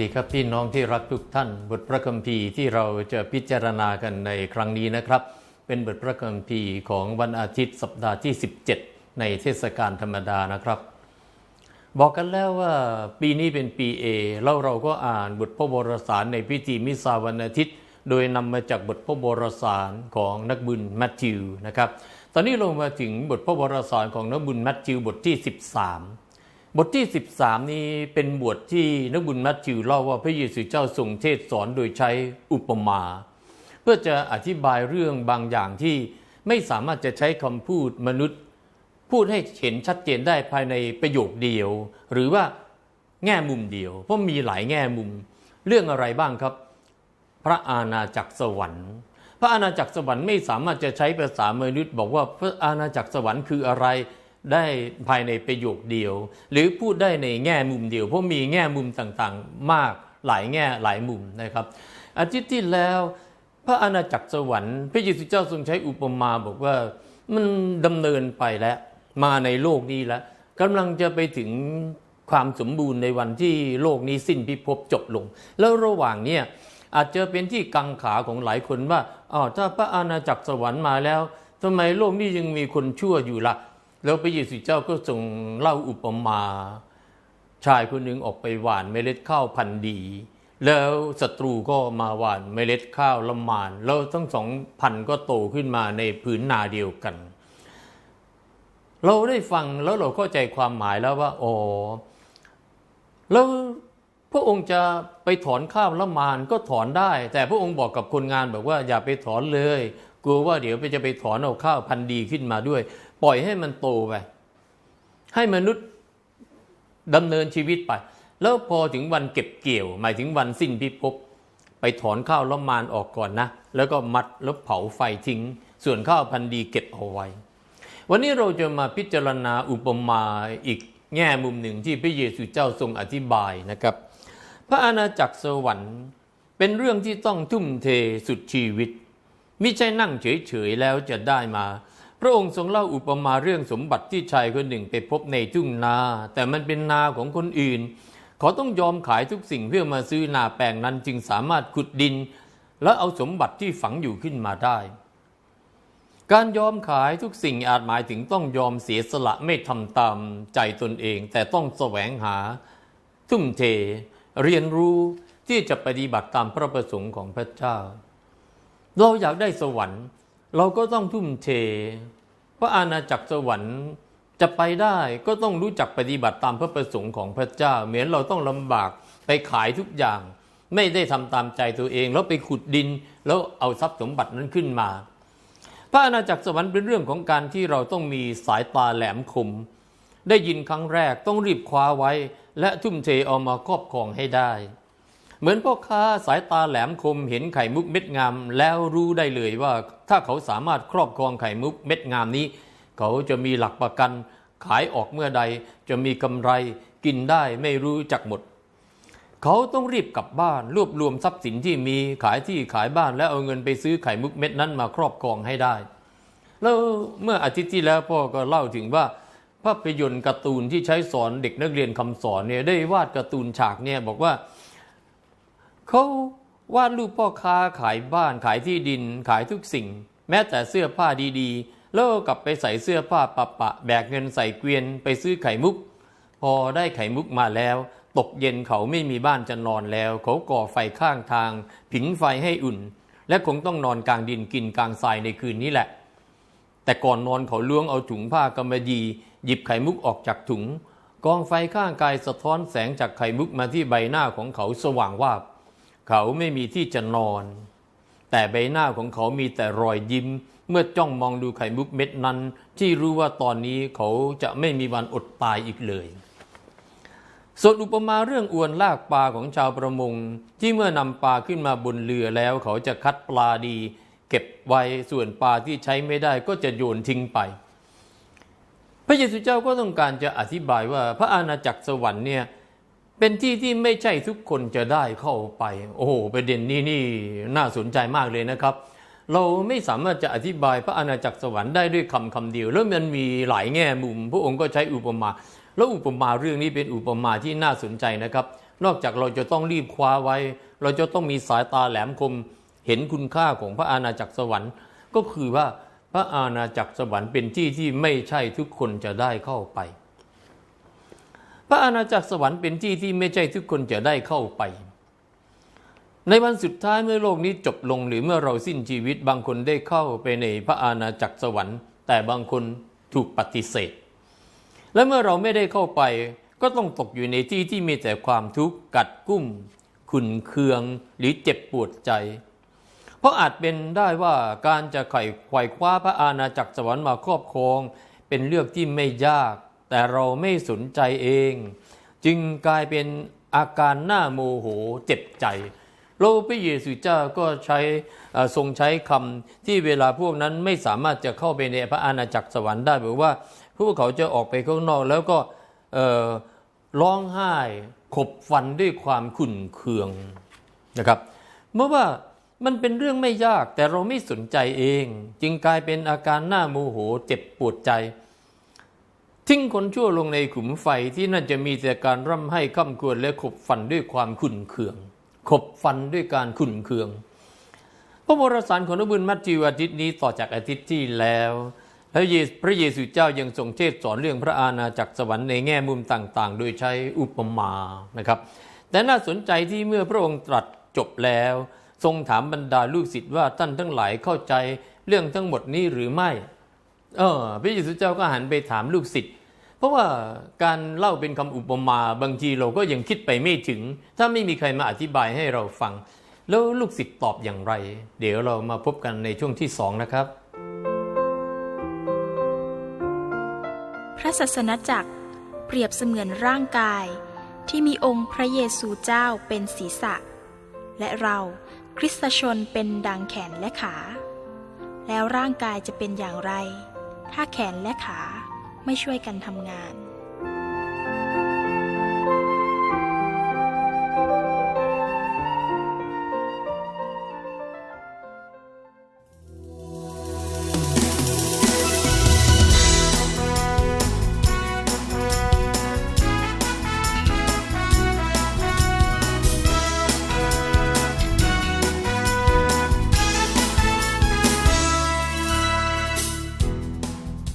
วัสดีครับพี่น้องที่รักทุกท่าน บทพระคัมภีร์ที่เราจะพิจารณากันในครั้งนี้นะครับ เป็นบทพระคัมภีร์ของวันอาทิตย์สัปดาห์ที่ 17 ในเทศกาลธรรมดานะครับ บอกกันแล้วว่าปีนี้เป็นปีเอแล้วเราก็อ่านบทพระวรสารในพิธีมิสาวันอาทิตย์ โดยนำมาจากบทพระวรสารของนักบุญแมทธิวนะครับตอนนี้เรามาถึงบทพระวรสารของนักบุญแมทธิวบทที่ 13 บทที่ 13 นี้เป็นบทที่นักบุญแมทธิวเล่าว่าพระเยซูเจ้าทรงเทศสอนโดยใช้อุปมา เพื่อจะอธิบายเรื่องบางอย่างที่ไม่สามารถจะใช้คำพูดมนุษย์ พูดให้เห็นชัดเจนได้ภายในประโยคเดียว หรือว่าแง่มุมเดียว เพราะมีหลายแง่มุม เรื่องอะไรบ้างครับ พระอาณาจักรสวรรค์ พระอาณาจักรสวรรค์ไม่สามารถจะใช้ภาษามนุษย์ บอกว่าพระอาณาจักรสวรรค์คืออะไร ได้ภายในประโยคเดียว หรือพูดได้ในแง่มุมเดียว เพราะมีแง่มุมต่างๆ มากหลายแง่หลายมุมนะครับ อาทิตย์ที่แล้วพระอาณาจักรสวรรค์ พระเยซูเจ้าทรงใช้อุปมาบอกว่ามันดำเนินไปแล้ว มาในโลกนี้แล้วกำลังจะไปถึงความสมบูรณ์ในวันที่โลกนี้สิ้นพิภพจบลง แล้วระหว่างเนี้ยอาจจะเป็นที่กังขาของหลายคนว่าอ๋อถ้าพระอาณาจักรสวรรค์มาแล้วทำไมโลกนี้ยังมีคนชั่วอยู่ละ่ะ แล้วพระเยซูเจ้าก็ทรงเล่าอุปมาชายคนหนึ่งออกไปหว่านเมล็ดข้าวพันธุ์ดี แล้วศัตรูก็มาหว่านเมล็ดข้าวละมาน แล้วทั้งสองพันก็โตขึ้นมาในผืนนาเดียวกัน เราได้ฟังแล้วเราเข้าใจความหมายแล้วว่าอ๋อแล้วพระองค์จะไปถอนข้าวละมานก็ถอนได้ แต่พระองค์บอกกับคนงานบอกว่าอย่าไปถอนเลย กลัวว่าเดี๋ยวไปจะไปถอนเอาข้าวพันธุ์ดีขึ้นมาด้วย ปล่อยให้มันโตไป ให้มนุษย์ดำเนินชีวิตไป แล้วพอถึงวันเก็บเกี่ยว หมายถึงวันสิ้นพิภพไปถอนข้าวละมานออกก่อนนะ แล้วก็มัดแล้วเผาไฟทิ้ง ส่วนข้าวพันธุ์ดีเก็บเอาไว้ วันนี้เราจะมาพิจารณาอุปมาอีกแง่มุมหนึ่งที่พระเยซูเจ้าทรงอธิบายนะครับ พระอาณาจักรสวรรค์เป็นเรื่องที่ต้องทุ่มเทสุดชีวิตไม่ใช่นั่งเฉยๆแล้วจะได้มา พระองค์ทรงเล่าอุปมาเรื่องสมบัติที่ชายคนหนึ่งไปพบในทุ่งนา แต่มันเป็นนาของคนอื่น เขาต้องยอมขายทุกสิ่งเพื่อมาซื้อนาแปลงนั้นจึงสามารถขุดดิน แล้วเอาสมบัติที่ฝังอยู่ขึ้นมาได้ การยอมขายทุกสิ่งอาจหมายถึงต้องยอมเสียสละไม่ทำตามใจตนเอง แต่ต้องแสวงหา ทุ่มเท เรียนรู้ที่จะปฏิบัติตามพระประสงค์ของพระเจ้า เราอยากได้สวรรค์ เราก็ต้องทุ่มเทพระอาณาจักรสวรรค์จะไปได้ก็ต้องรู้จักปฏิบัติตามพระประสงค์ของพระเจ้า เหมือนเราต้องลำบากไปขายทุกอย่าง ไม่ได้ทำตามใจตัวเอง แล้วไปขุดดินแล้วเอาทรัพย์สมบัตินั้นขึ้นมา พระอาณาจักรสวรรค์เป็นเรื่องของการที่เราต้องมีสายตาแหลมคม ได้ยินครั้งแรกต้องรีบคว้าไว้ และทุ่มเทเอามาครอบครองให้ได้ เหมือนพ่อค้าสายตาแหลมคมเห็นไข่มุกเม็ดงาม แล้วรู้ได้เลยว่าถ้าเขาสามารถครอบครองไข่มุกเม็ดงามนี้ เขาจะมีหลักประกัน ขายออกเมื่อใดจะมีกำไรกินได้ไม่รู้จักหมด เขาต้องรีบกลับบ้านรวบรวมทรัพย์สินที่มีขายที่ขายบ้านแล้วเอาเงินไปซื้อไข่มุกเม็ดนั้นมาครอบครองให้ได้ แล้วเมื่ออาทิตย์ที่แล้วพ่อก็เล่าถึงว่าภาพยนตร์การ์ตูนที่ใช้สอนเด็กนักเรียนคำสอนเนี่ยได้วาดการ์ตูนฉากเนี่ยบอกว่า เขาวาดรูปพ่อค้าขายบ้านขายที่ดินขายทุกสิ่ง แม้แต่เสื้อผ้าดีๆ แล้วกลับไปใส่เสื้อผ้าปะปะ แบกเงินใส่เกวียนไปซื้อไข่มุก พอได้ไข่มุกมาแล้ว ตกเย็นเขาไม่มีบ้านจะนอนแล้ว เขาก่อไฟข้างทาง ผิงไฟให้อุ่น และคงต้องนอนกลางดินกินกลางทรายในคืนนี้แหละ แต่ก่อนนอนเขาล้วงเอาถุงผ้ากำมะหยี่หยิบไข่มุกออกจากถุง กองไฟข้างกายสะท้อนแสงจากไข่มุกมาที่ใบหน้าของเขาสว่างวาบ เขาไม่มีที่จะนอน แต่ใบหน้าของเขามีแต่รอยยิ้ม เมื่อจ้องมองดูไข่มุกเม็ดนั้น ที่รู้ว่าตอนนี้เขาจะไม่มีวันอดตายอีกเลยส่วนอุปมาเรื่องอวนลากปลาของชาวประมง ที่เมื่อนำปลาขึ้นมาบนเรือแล้ว เขาจะคัดปลาดี เก็บไว้ส่วนปลาที่ใช้ไม่ได้ก็จะโยนทิ้งไป พระเยซูเจ้าก็ต้องการจะอธิบายว่าพระอาณาจักรสวรรค์เนี่ย เป็นที่ที่ไม่ใช่ทุกคนจะได้เข้าไป โอ้โหประเด็นนี้นี่น่าสนใจมากเลยนะครับ เราไม่สามารถจะอธิบายพระอาณาจักรสวรรค์ได้ด้วยคำคำเดียว แล้วมันมีหลายแง่มุม พระองค์ก็ใช้อุปมา แล้วอุปมาเรื่องนี้เป็นอุปมาที่น่าสนใจนะครับ นอกจากเราจะต้องรีบคว้าไว้ เราจะต้องมีสายตาแหลมคม เห็นคุณค่าของพระอาณาจักรสวรรค์ ก็คือว่าพระอาณาจักรสวรรค์เป็นที่ที่ไม่ใช่ทุกคนจะได้เข้าไป พระอาณาจักรสวรรค์เป็นที่ที่ไม่ใช่ทุกคนจะได้เข้าไป ในวันสุดท้ายเมื่อโลกนี้จบลงหรือเมื่อเราสิ้นชีวิตบางคนได้เข้าไปในพระอาณาจักรสวรรค์ แต่บางคนถูกปฏิเสธ และเมื่อเราไม่ได้เข้าไป ก็ต้องตกอยู่ในที่ที่มีแต่ความทุกข์กัดกุ้มขุนเคืองหรือเจ็บปวดใจ เพราะอาจเป็นได้ว่าการจะไขว่ไขว่คว้าพระอาณาจักรสวรรค์มาครอบครอง เป็นเรื่องที่ไม่ยาก แต่เราไม่สนใจเอง จึงกลายเป็นอาการหน้าโมโหเจ็บใจโลพระเยซูเจ้าก็ใช้ทรงใช้คำที่เวลาพวกนั้นไม่สามารถจะเข้าไปในพระอาณาจักรสวรรค์ได้บอกว่าพวกเขาจะออกไปข้างนอกแล้วก็ร้องไห้ขบฟันด้วยความขุ่นเคืองนะครับ เมื่อว่ามันเป็นเรื่องไม่ยากแต่เราไม่สนใจเอง จึงกลายเป็นอาการหน้าโมโหเจ็บปวดใจ ทิ้งคนชั่วลงในขุมไฟที่นั่นจะมีแต่การร่ำให้ข้ามควรและขบฟันด้วยความขุ่นเคือง ขบฟันด้วยการขุ่นเคือง พระวรสารของนบุญมัทธิวอาทิตย์นี้ต่อจากอาทิตย์ที่แล้วแล้วพระเยซูเจ้ายังทรงเทศสอนเรื่องพระอาณาจักรสวรรค์ในแง่มุมต่างๆ โดยใช้อุปมานะครับ แต่น่าสนใจที่เมื่อพระองค์ตรัสจบแล้ว ทรงถามบรรดาลูกศิษย์ว่าท่านทั้งหลายเข้าใจเรื่องทั้งหมดนี้หรือไม่ เออพระเยซูเจ้าก็หันไปถามลูกศิษย์ เพราะว่าการเล่าเป็นคำอุปมาบางทีเราก็ยังคิดไปไม่ถึง ถ้าไม่มีใครมาอธิบายให้เราฟัง แล้วลูกศิษย์ตอบอย่างไร เดี๋ยวเรามาพบกันในช่วงที่สองนะครับ พระศาสนจักรเปรียบเสมือนร่างกาย ที่มีองค์พระเยซูเจ้าเป็นศีรษะ และเราคริสตชนเป็นดังแขนและขา แล้วร่างกายจะเป็นอย่างไร ถ้าแขนและขา ไม่ช่วยกันทำงาน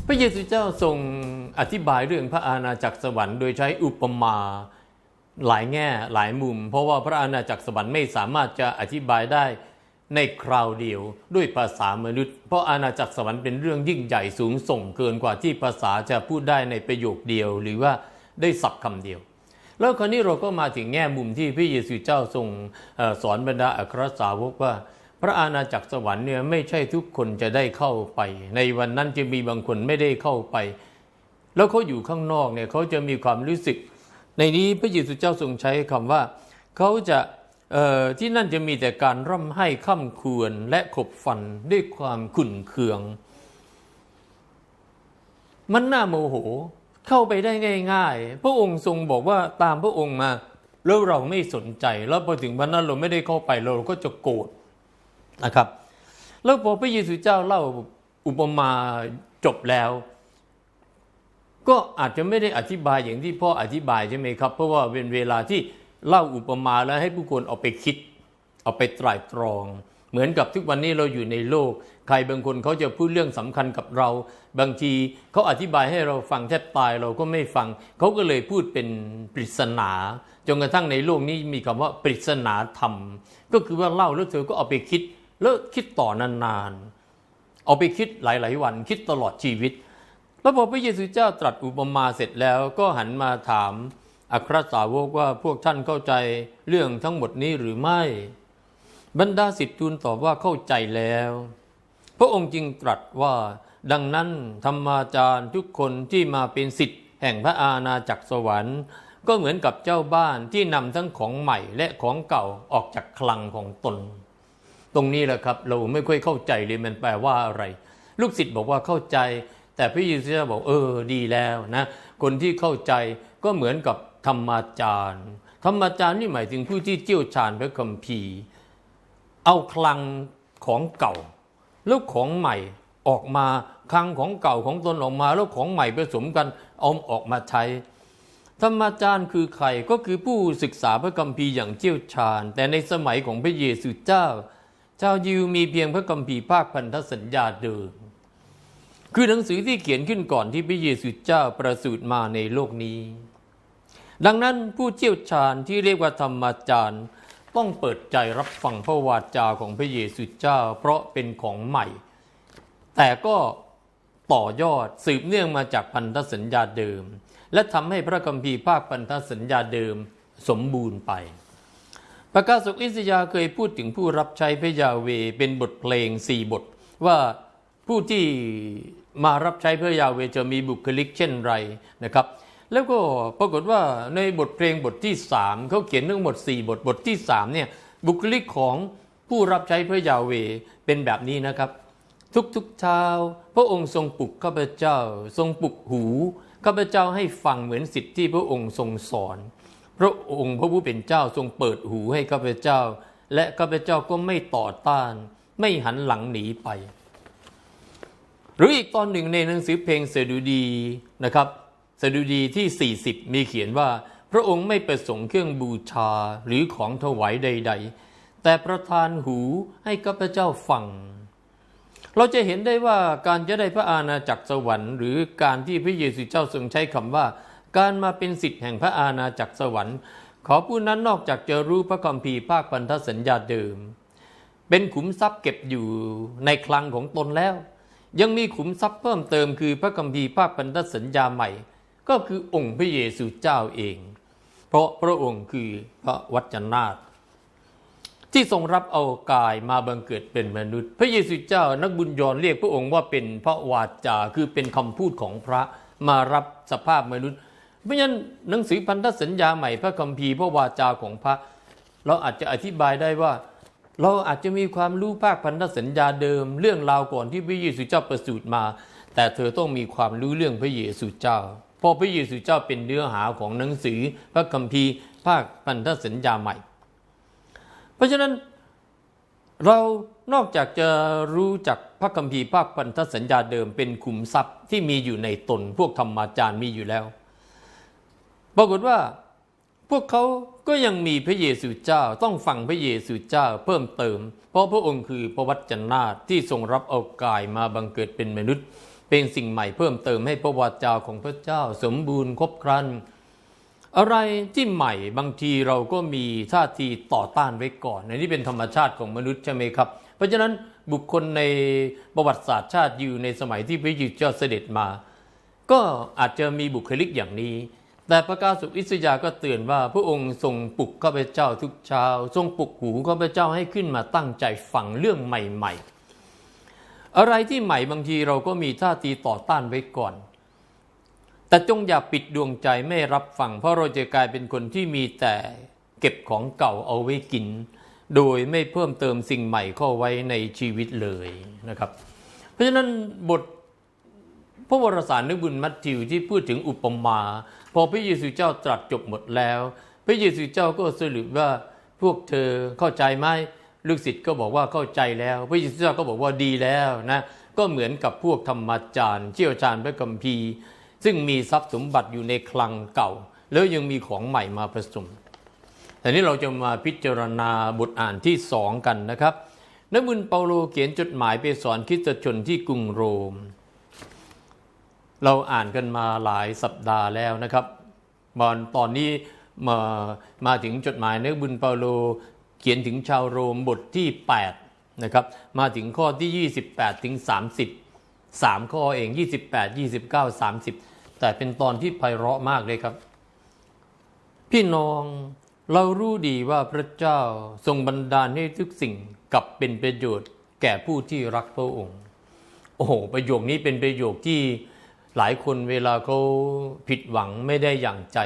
พระเยซูเจ้าทรงอธิบายเรื่องพระอาณาจักรสวรรค์โดยใช้อุปมาหลายแง่หลายมุม เพราะว่าพระอาณาจักรสวรรค์ไม่สามารถจะอธิบายได้ในคราวเดียวด้วยภาษามนุษย์ เพราะอาณาจักรสวรรค์เป็นเรื่องยิ่งใหญ่สูงส่งเกินกว่าที่ภาษาจะพูดได้ในประโยคเดียว หรือว่าได้สับคำเดียว แล้วคราวนี้เราก็มาถึงแง่มุมที่พระเยซูเจ้าทรงอสอนบรรดาอัครสาวกว่า ระอาณาจักรสวรรค์เนี่ยไม่ใช่ทุกคนจะได้เข้าไป ในวันนั้นจะมีบางคนไม่ได้เข้าไป แล้วเขาอยู่ข้างนอกเนี่ยเขาจะมีความรู้สึก ในนี้พระเยซูเจ้าทรงใช้คำว่าเขาจะที่นั่นจะมีแต่การร่ำไห้ข้ามควรและขบฟันด้วยความขุ่นเคือง มันน่าโมโหเข้าไปได้ง่าย ๆ พระองค์ทรงบอกว่าตามพระองค์มา แล้วเราไม่สนใจ แล้วพอถึงวันนั้นเราไม่ได้เข้าไปเราก็จะโกรธ นะครับ แล้วพอพระเยซูเจ้าเล่าอุปมาจบแล้ว ก็อาจจะไม่ได้อธิบายอย่างที่พ่ออธิบายใช่ไหมครับ เพราะว่าเป็นเวลาที่เล่าอุปมาแล้วให้ผู้คนเอาไปคิด เอาไปตร่ตรอง เหมือนกับทุกวันนี้เราอยู่ในโลก ใครบางคนเขาจะพูดเรื่องสำคัญกับเรา บางทีเขาอธิบายให้เราฟังแทบตายเราก็ไม่ฟัง เขาก็เลยพูดเป็นปริศนาจนกระทั่งในโลกนี้มีคำว่าปริศนาธรรม ก็คือว่าเล่าแล้วเธอก็เอาไปคิด แล้วคิดต่อนานๆ เอาไปคิดหลายๆวัน คิดตลอดชีวิต แล้วพอพระเยซูเจ้าตรัสอุปมาเสร็จแล้วก็หันมาถามอัครสาวกว่าพวกท่านเข้าใจเรื่องทั้งหมดนี้หรือไม่ บรรดาสิทธิทูลตอบว่าเข้าใจแล้ว พระองค์จึงตรัสว่าดังนั้นธรรมาจารย์ทุกคนที่มาเป็นสิทธิ์แห่งพระอาณาจักรสวรรค์ก็เหมือนกับเจ้าบ้านที่นำทั้งของใหม่และของเก่าออกจากคลังของตน ตรงนี้แหละครับ เราไม่ค่อยเข้าใจเลยมันแปลว่าอะไร ลูกศิษย์บอกว่าเข้าใจ แต่พระเยซูเจ้าบอกเออดีแล้วนะคนที่เข้าใจก็เหมือนกับธรรมาจารย์ ธรรมาจารย์นี่หมายถึงผู้ที่เจี้ยวชาญพระคัมภีร์ เอาคลังของเก่า แล้วของใหม่ออกมาคลังของเก่าของตนออกมา แล้วของใหม่ผสมกันเอาออกมาใช้ธรรมาจารย์คือใครก็คือผู้ศึกษาพระคัมภีร์อย่างเชี่ยวชาญ แต่ในสมัยของพระเยซูเจ้า ชาวยิวมีเพียงพระคัมภีร์ภาคพันธสัญญาเดิม คือหนังสือที่เขียนขึ้นก่อนที่พระเยซูเจ้าประสูติมาในโลกนี้ ดังนั้นผู้เชี่ยวชาญที่เรียกว่าธรรมาจารย์ ต้องเปิดใจรับฟังพระวาจาของพระเยซูเจ้า เพราะเป็นของใหม่ แต่ก็ต่อยอดสืบเนื่องมาจากพันธสัญญาเดิม และทำให้พระคัมภีร์ภาคพันธสัญญาเดิมสมบูรณ์ไป ประกาศกอิสยาเคยพูดถึงผู้รับใช้พระยาเวเป็นบทเพลงสี่บท ว่าผู้ที่มารับใช้พระยาเวจะมีบุคลิกเช่นไรนะครับ แล้วก็ปรากฏว่าในบทเพลงบทที่สามเขาเขียนทั้งหมด 4 บทบทที่สามเนี่ยบุคลิกของผู้รับใช้พระยาเวเป็นแบบนี้นะครับ ทุกๆเช้าพระองค์ทรงปลุกข้าพเจ้า ทรงปลุกหูข้าพเจ้าให้ฟังเหมือนสิทธิที่พระองค์ทรงสอน พระองค์พระผู้เป็นเจ้าทรงเปิดหูให้ข้าพเจ้า และข้าพเจ้าก็ไม่ต่อต้าน ไม่หันหลังหนีไป หรืออีกตอนหนึ่งในหนังสือเพลงเสดุดีนะครับเสดุดีที่ 40 มีเขียนว่า พระองค์ไม่ประสงค์เครื่องบูชาหรือของถวายใด ๆ แต่ประทานหูให้ข้าพเจ้าฟัง เราจะเห็นได้ว่าการจะได้พระอาณาจักรสวรรค์ หรือการที่พระเยซูเจ้าทรงใช้คำว่า การมาเป็นสิทธิ์แห่งพระอาณาจักรสวรรค์ ขอผู้นั้นนอกจากจะรู้พระคัมภีร์ภาคพันธสัญญาเดิม เป็นขุมทรัพย์เก็บอยู่ในคลังของตนแล้ว ยังมีขุมทรัพย์เพิ่มเติมคือพระคัมภีร์ภาคพันธสัญญาใหม่ ก็คือองค์พระเยซูเจ้าเอง เพราะพระองค์คือพระวจนาถที่ทรงรับเอากายมาบังเกิดเป็นมนุษย์ พระเยซูเจ้านักบุญยอนเรียกพระองค์ว่าเป็นพระวาจาคือเป็นคำพูดของพระมารับสภาพมนุษย์ เพราะฉะนั้นหนังสือพันธสัญญาใหม่พระคัมภีร์พระวาจาของพระ เราอาจจะอธิบายได้ว่า เราอาจจะมีความรู้ภาคพันธสัญญาเดิม เรื่องราวก่อนที่พระเยซูเจ้าประสูติมา แต่เธอต้องมีความรู้เรื่องพระเยซูเจ้าเพราะพระเยซูเจ้าเป็นเนื้อหาของหนังสือพระคัมภีร์ภาคพันธสัญญาใหม่ เพราะฉะนั้นเรานอกจากจะรู้จักพระคัมภีร์ภาคพันธสัญญาเดิมเป็นขุมทรัพย์ที่มีอยู่ในตนพวกธรรมาจารย์มีอยู่แล้ว ปรากฏว่าพวกเขาก็ยังมีพระเยซูเจ้าต้องฟังพระเยซูเจ้าเพิ่มเติม เพราะพระองค์คือพระวจนะที่ทรงรับเอากายมาบังเกิดเป็นมนุษย์ เป็นสิ่งใหม่เพิ่มเติมให้พระวจาของพระเจ้าสมบูรณ์ครบครัน อะไรที่ใหม่บางทีเราก็มีท่าทีต่อต้านไว้ก่อนในนี้เป็นธรรมชาติของมนุษย์ใช่ไหมครับ เพราะฉะนั้นบุคคลในประวัติศาสตร์ชาติอยู่ในสมัยที่พระเยซูเจ้าเสด็จมา ก็อาจจะมีบุคลิกอย่างนี้ แต่พระกาสุอิสยาก็เตือนว่าพระองค์ทรงปลุกข้าพเจ้าทุกเช้า ทรงปลุกหูข้าพเจ้าให้ขึ้นมาตั้งใจฟังเรื่องใหม่ ๆ อะไรที่ใหม่บางทีเราก็มีท่าทีต่อต้านไว้ก่อน แต่จงอย่าปิดดวงใจไม่รับฟัง เพราะเราจะกลายเป็นคนที่มีแต่เก็บของเก่าเอาไว้กิน โดยไม่เพิ่มเติมสิ่งใหม่เข้าไว้ในชีวิตเลยนะครับ เพราะฉะนั้นบท พระวรสารนึกบุญมัทธิวที่พูดถึงอุปมา พอพระเยซูเจ้าตรัสจบหมดแล้ว พระเยซูเจ้าก็สรุปว่าพวกเธอเข้าใจไหมลูกศิษย์ก็บอกว่าเข้าใจแล้ว พระเยซูเจ้าก็บอกว่าดีแล้วนะก็เหมือนกับพวกธรรมจารย์เชี่ยวชาญพระคัมภีร์ซึ่งมีทรัพย์สมบัติอยู่ในคลังเก่า แล้วยังมีของใหม่มาผสมแต่นี้เราจะมาพิจารณาบทอ่านที่สองกันนะครับนักบุญเปาโลเขียนจดหมายไปสอนคริสตชนที่กรุงโรม เราอ่านกันมาหลายสัปดาห์แล้วนะครับบอนตอนนี้มามาถึงจดหมายนักบุญเปาโลเขียนถึงชาวโรมบทที่ 8 นะครับ มาถึงข้อที่ 28 ถึง 30 3 ข้อเอง 28 29 30 แต่เป็นตอนที่ไพเราะมากเลยครับ พี่น้องเรารู้ดีว่าพระเจ้าทรงบันดาลให้ทุกสิ่งกลับเป็นประโยชน์แก่ผู้ที่รักพระองค์ โอ้โหประโยคนี้เป็นประโยคที่ หลายคนเวลาเขาผิดหวังไม่ได้อย่างใจ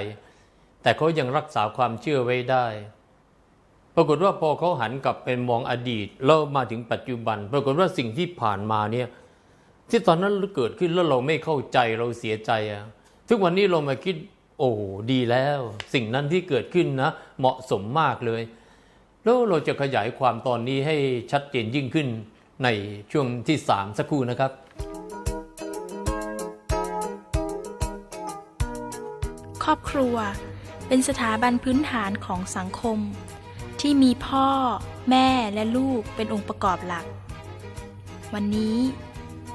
แต่เขายังรักษาความเชื่อไว้ได้ ปรากฏว่าพอเขาหันกลับไปมองอดีตแล้วมาถึงปัจจุบัน ปรากฏว่าสิ่งที่ผ่านมาเนี่ยที่ตอนนั้นเกิดขึ้นแล้วเราไม่เข้าใจเราเสียใจอะทุกวันนี้เรามาคิดโอ้ดีแล้ว สิ่งนั้นที่เกิดขึ้นนะเหมาะสมมากเลย แล้วเราจะขยายความตอนนี้ให้ชัดเจนยิ่งขึ้นในช่วงที่สามสักครู่นะครับ รอบครัว เป็นสถาบันพื้นฐานของสังคม ที่มีพ่อ แม่และลูกเป็นองค์ประกอบหลัก วันนี้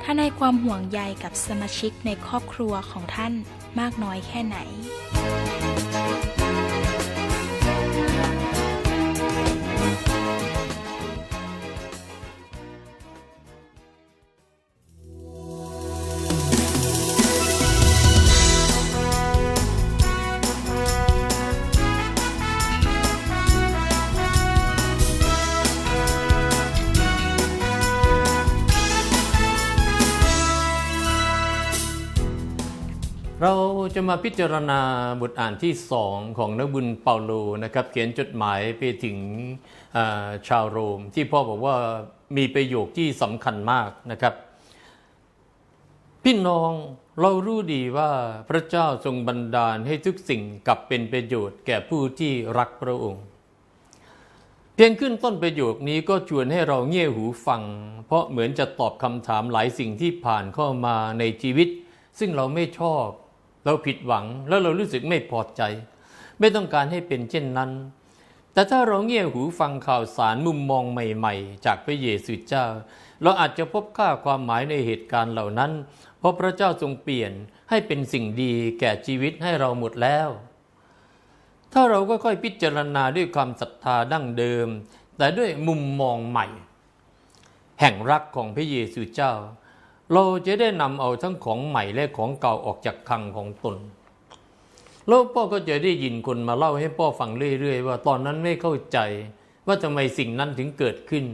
ท่านให้ความห่วงใยกับสมาชิกในครอบครัวของท่านมากน้อยแค่ไหน เราจะมาพิจารณาบทอ่านที่สองของนักบุญเปาโลนะครับเขียนจดหมายไปถึงชาวโรม ที่พ่อบอกว่ามีประโยคที่สำคัญมากนะครับ พี่น้องเรารู้ดีว่าพระเจ้าทรงบันดาลให้ทุกสิ่งกลับเป็นประโยชน์แก่ผู้ที่รักพระองค์ เพียงขึ้นต้นประโยคนี้ก็ชวนให้เราเงี่ยหูฟัง เพราะเหมือนจะตอบคำถามหลายสิ่งที่ผ่านเข้ามาในชีวิต ซึ่งเราไม่ชอบ เราผิดหวังแล้วเรารู้สึกไม่พอใจ ไม่ต้องการให้เป็นเช่นนั้น แต่ถ้าเราเงี่ยหูฟังข่าวสารมุมมองใหม่ ๆ จากพระเยซูเจ้า เราอาจจะพบค่าความหมายในเหตุการณ์เหล่านั้น เพราะพระเจ้าทรงเปลี่ยนให้เป็นสิ่งดีแก่ชีวิตให้เราหมดแล้ว ถ้าเราก็ค่อยพิจารณาด้วยความศรัทธาดั้งเดิม แต่ด้วยมุมมองใหม่ แห่งรักของพระเยซูเจ้า เราจะได้นำเอาทั้งของใหม่และของเก่าออกจากคลังของตนแล้วพ่อก็จะได้ยินคนมาเล่าให้พ่อฟังเรื่อยๆ ว่าตอนนั้นไม่เข้าใจ ว่าทำไมสิ่งนั้นถึงเกิดขึ้น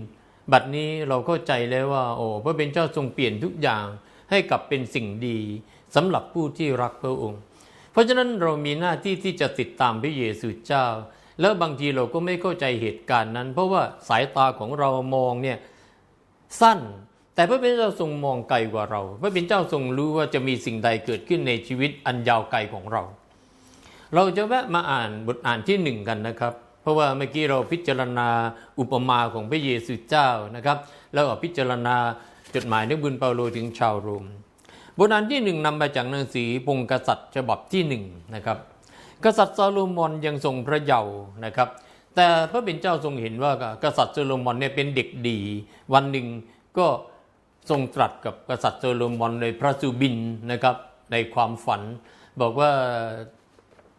บัดนี้เราเข้าใจแล้วว่า โอ้พระเป็นเจ้าทรงเปลี่ยนทุกอย่างให้กลับเป็นสิ่งดีสำหรับผู้ที่รักพระองค์ เพราะฉะนั้นเรามีหน้าที่ที่จะติดตามพระเยซูเจ้า แล้วบางทีเราก็ไม่เข้าใจเหตุการณ์นั้น เพราะว่าสายตาของเรามองเนี่ยสั้น แต่พระเป็นเจ้าทรงมองไกลกว่าเรา พระเป็นเจ้าทรงรู้ว่าจะมีสิ่งใดเกิดขึ้นในชีวิตอันยาวไกลของเรา เราจะแวะมาอ่านบทอ่านที่หนึ่งกันนะครับ เพราะว่าเมื่อกี้เราพิจารณาอุปมาของพระเยซูเจ้านะครับ แล้วก็พิจารณาจดหมายนักบุญเปาโลถึงชาวโรม บทอ่านที่หนึ่งนำมาจากหนังสือพงกษัตริย์ฉบับที่หนึ่งนะครับ กษัตริย์ซาโลมอนยังทรงพระเยาว์นะครับ แต่พระเป็นเจ้าทรงเห็นว่ากษัตริย์ซาโลมอนเนี่ยเป็นเด็กดี วันหนึ่งก็ ทรงตรัสกับกษัตริย์ซโลมอนในพระสุบินนะครับในความฝัน บอกว่า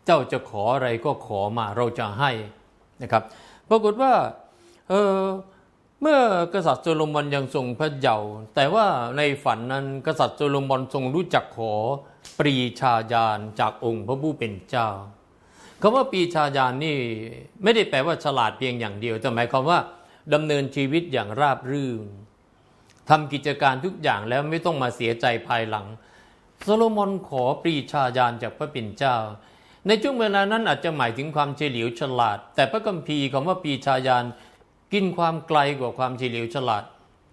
เจ้าจะขออะไรก็ขอมาเราจะให้นะครับปรากฏว่าเออเมื่อกษัตริย์โซโลมอนยังทรงพระเยาว์แต่ว่าในฝันนั้นกษัตริย์โซโลมอนทรงรู้จักขอปรีชาญาณจากองค์พระผู้เป็นเจ้าคำว่าปรีชาญาณนี่ไม่ได้แปลว่าฉลาดเพียงอย่างเดียวแต่หมายความว่าดำเนินชีวิตอย่างราบรื่น ทำกิจการทุกอย่างแล้วไม่ต้องมาเสียใจภายหลังโซโลมอนขอปรีชาญาณจากพระเป็นเจ้า ในช่วงเวลานั้นอาจจะหมายถึงความเฉลียวฉลาด แต่พระคัมภีร์คำว่าปรีชาญาณกินความไกลกว่าความเฉลียวฉลาด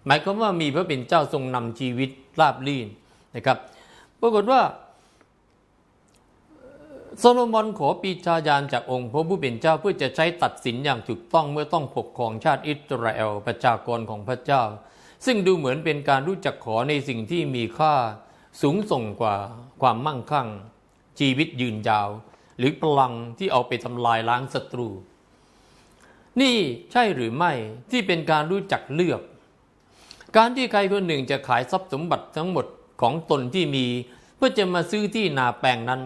หมายความว่ามีพระเป็นเจ้าทรงนำชีวิตราบรื่นนะครับปรากฏว่าโซโลมอนขอปีชาญาณจากองค์พระผู้เป็นเจ้าเพื่อจะใช้ตัดสินอย่างถูกต้องเมื่อต้องปกครองชาติอิสราเอลประชากรของพระเจ้า ซึ่งดูเหมือนเป็นการรู้จักขอในสิ่งที่มีค่าสูงส่งกว่าความมั่งคั่ง ชีวิตยืนยาว หรือพลังที่เอาไปทำลายล้างศัตรู นี่ใช่หรือไม่ที่เป็นการรู้จักเลือก การที่ใครคนหนึ่งจะขายทรัพย์สมบัติทั้งหมดของตนที่มี เพื่อจะมาซื้อที่นาแปลงนั้น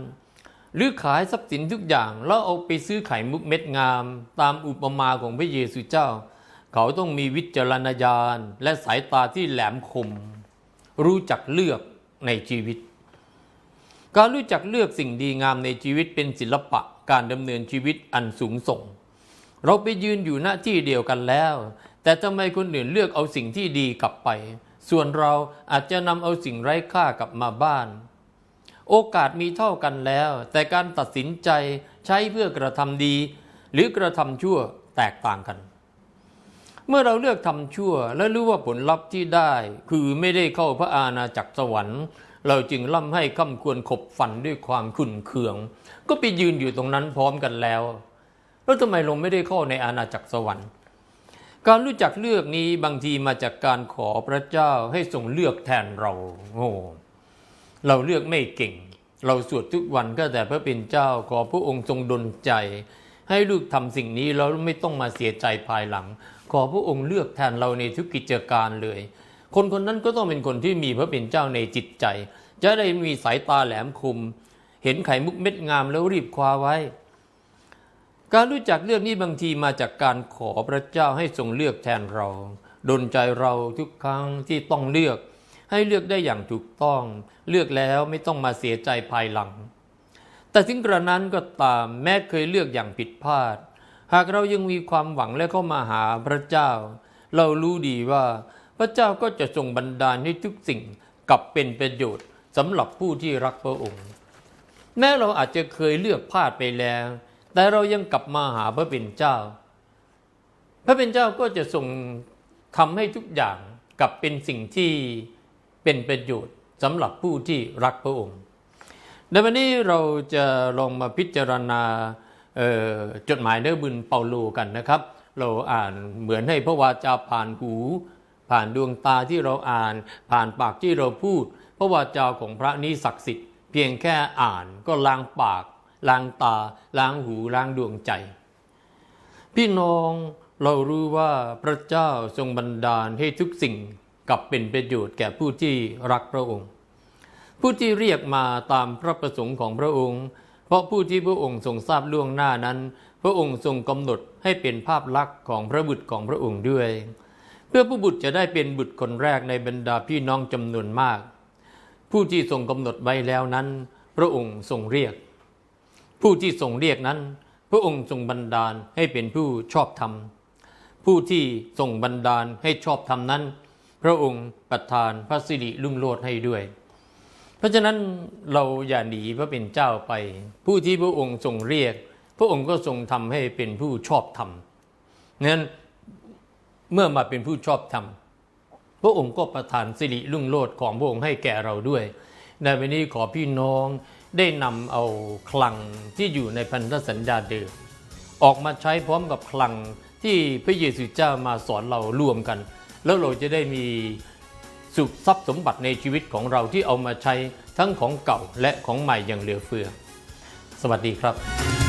หรือขายทรัพย์สินทุกอย่างแล้วเอาไปซื้อไข่มุกเม็ดงาม ตามอุปมาของพระเยซูเจ้า เขาต้องมีวิจารณญาณและสายตาที่แหลมคม รู้จักเลือกในชีวิต การรู้จักเลือกสิ่งดีงามในชีวิตเป็นศิลปะการดำเนินชีวิตอันสูงส่ง เราไปยืนอยู่หน้าที่เดียวกันแล้ว แต่ทำไมคนอื่นเลือกเอาสิ่งที่ดีกลับไป ส่วนเราอาจจะนำเอาสิ่งไร้ค่ากลับมาบ้าน โอกาสมีเท่ากันแล้ว แต่การตัดสินใจใช้เพื่อกระทำดี หรือกระทำชั่วแตกต่างกัน มื่อเราเลือกทำชั่วและรู้ว่าผลลัพธ์ที่ได้ คือไม่ได้เข้าพระอาณาจักรสวรรค์ เราจึงล่ำให้คำควรขบฝันด้วยความขุนเคือง ก็ไปยืนอยู่ตรงนั้นพร้อมกันแล้ว แล้วทำไมเราไม่ได้เข้าในอาณาจักรสวรรค์ การรู้จักเลือกนี้บางทีมาจากการขอพระเจ้าให้ทรงเลือกแทนเราโอ้เราเลือกไม่เก่ง เราสวดทุกวันก็แต่พระเป็นเจ้าขอพระองค์ทรงดลใจ ให้ลูกทำสิ่งนี้แล้วไม่ต้องมาเสียใจภายหลัง ขอพระองค์เลือกแทนเราในทุกกิจการเลย คนคนนั้นก็ต้องเป็นคนที่มีพระเป็นเจ้าในจิตใจ จะได้มีสายตาแหลมคม เห็นไข่มุกเม็ดงามแล้วรีบคว้าไว้ การรู้จักเลือกนี้บางทีมาจากการขอพระเจ้าให้ทรงเลือกแทนเราดลใจเราทุกครั้งที่ต้องเลือก ให้เลือกได้อย่างถูกต้อง เลือกแล้วไม่ต้องมาเสียใจภายหลัง แต่ถึงกระนั้นก็ตามแม้เคยเลือกอย่างผิดพลาด หากเรายังมีความหวังและเข้ามาหาพระเจ้า เรารู้ดีว่าพระเจ้าก็จะทรงบันดาลให้ทุกสิ่งกลับเป็นประโยชน์สำหรับผู้ที่รักพระองค์ แม้เราอาจจะเคยเลือกพลาดไปแล้ว แต่เรายังกลับมาหาพระเป็นเจ้า พระเป็นเจ้าก็จะทรงทำให้ทุกอย่างกลับเป็นสิ่งที่เป็นประโยชน์สำหรับผู้ที่รักพระองค์ในวันนี้เราจะลองมาพิจารณา จดหมายเนื้อบุญเปาโลกันนะครับ เราอ่านเหมือนให้พระวาจาผ่านหู ผ่านดวงตาที่เราอ่าน ผ่านปากที่เราพูด พระวาจาของพระนี้ศักดิ์สิทธิ์เพียงแค่อ่านก็ล้างปากล้างตาล้างหูล้างดวงใจ พี่น้องเรารู้ว่าพระเจ้าทรงบันดาลให้ทุกสิ่งกลับเป็นประโยชน์แก่ผู้ที่รักพระองค์ ผู้ที่เรียกมาตามพระประสงค์ของพระองค์ ราะผู้ที่พระองค์ทรงทราบล่วงหน้านั้น พระองค์ทรงกำหนดให้เป็นภาพลักษณ์ของพระบุตรของพระองค์ด้วย เพื่อผู้บุตรจะได้เป็นบุตรคนแรกในบรรดาพี่น้องจำนวนมาก ผู้ที่ทรงกำหนดไว้แล้วนั้น พระองค์ทรงเรียก ผู้ที่ทรงเรียกนั้น พระองค์ทรงบันดาลให้เป็นผู้ชอบธรรม ผู้ที่ทรงบันดาลให้ชอบธรรมนั้น พระองค์ประทานพระสิริรุ่งโรจน์ให้ด้วย เพราะฉะนั้นเราอย่าหนีพระเป็นเจ้าไป ผู้ที่พระองค์ทรงเรียก พระองค์ก็ทรงทำให้เป็นผู้ชอบธรรมนั้นเมื่อมาเป็นผู้ชอบธรรมพระองค์ก็ประทานสิริรุ่งโรจน์ของพระองค์ให้แก่เราด้วย ในวันนี้ขอพี่น้องได้นำเอาคลังที่อยู่ในพันธสัญญาเดิมออกมาใช้พร้อมกับคลังที่พระเยซูเจ้ามาสอนเรารวมกัน แล้วเราจะได้มี สุขทรัพย์สมบัติในชีวิตของเราที่เอามาใช้ทั้งของเก่าและของใหม่อย่างเหลือเฟือ สวัสดีครับ